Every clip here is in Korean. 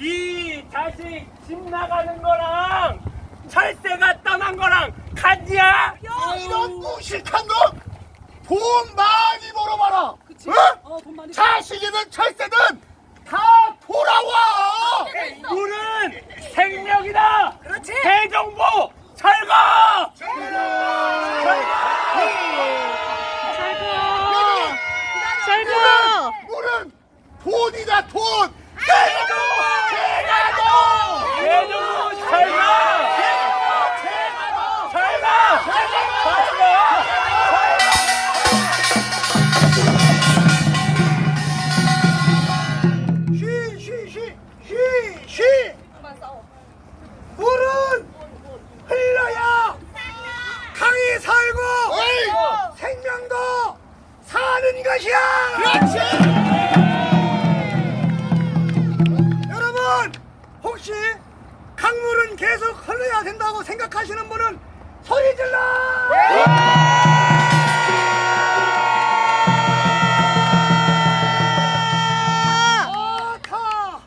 네 자식 집 나가는 거랑 철새가 떠난 거랑 같냐? 이런 무식한 놈! 돈 많이 벌어봐라! 그치? 응? 어, 돈 많이 자식이든 철새든 다 돌아와! 물은 생명이다. 그렇지. 대정부 철거. 철거! 물은 돈이다 돈! 사는 것이야! 그렇지! 여러분, 혹시 강물은 계속 흘러야 된다고 생각하시는 분은 소리 질러! 아타!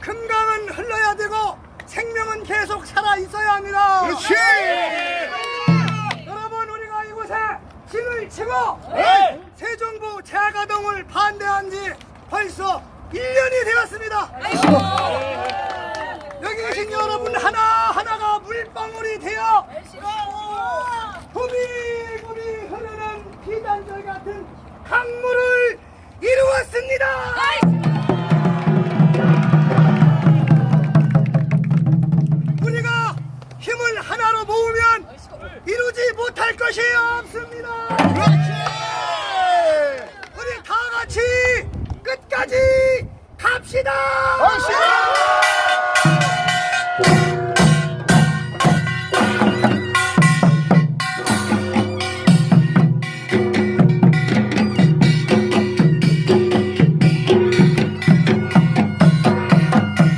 금강은 흘러야 되고 생명은 계속 살아 있어야 합니다. 그렇지. 여러분 우리가 이곳에 진을 치고 네. 재 가동을 반대한 지 벌써 1년이 되었습니다. 여기 계신 여러분 하나하나가 물방울이 되어 부비부비 흐르는 비단절 같은 강물을 이루었습니다. 우리가 힘을 하나로 모으면 이루지 못할 것이 없습니다. 갑시다! 갑시다!